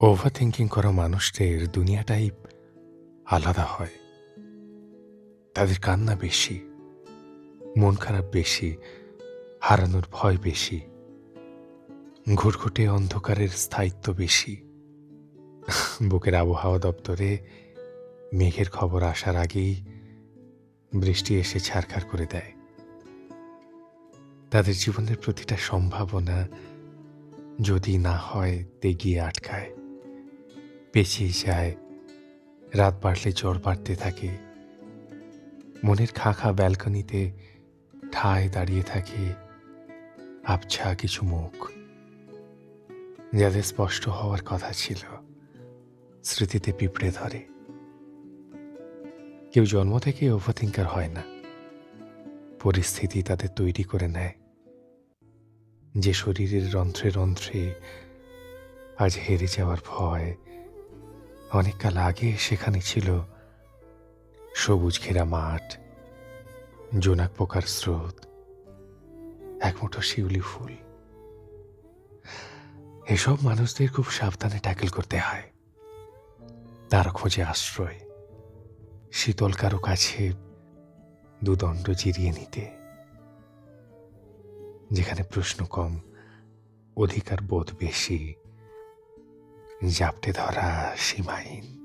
Over thinking করা মানুষদের দুনিয়াটাই আলাদা হয়। তাদের কান্না বেশি, মন খারাপ বেশি, হারানোর ভয় বেশি ঘুটঘুটে অন্ধকারের স্থায়িত্ব বেশি। বুকের আবহাওয়া দপ্তরে মেঘের খবর আসার আগেই বৃষ্টি এসে ছারখার করে দেয়। তাদের জীবনের প্রতিটা সম্ভাবনা যদি না হয়, তে গিয়ে আটকায়। পেছিয়ে যায়। রাত বাড়লে জ্বর বাড়তে থাকে। মনের খাঁখা ব্যালকনিতে ঠায় দাঁড়িয়ে থাকে আবছা কিছু মুখ। যাদের স্পষ্ট হওয়ার কথা ছিল, স্মৃতিতে পিঁপড়ে ধরে। কেউ জন্ম থেকে ওভারথিঙ্কার হয় না। পরিস্থিতি তাদের তৈরি করে নেয়। যে শরীরের রন্ধ্রে রন্ধ্রে আজ হেরে যাওয়ার ভয় অনেককাল আগে সেখানে ছিল সবুজ ঘেরা মাঠ, জোনাক পোকার স্রোত, এক মুঠো শিউলি ফুল। এসব মানুষদের খুব সাবধানে ট্যাকেল করতে হয়। তার খোঁজে আশ্রয়, শীতল কারও কাছে দুদণ্ড জিরিয়ে নিতে। যেখানে প্রশ্ন কম, অধিকার বোধ বেশি। জাপটে ধরা সীমাহীন।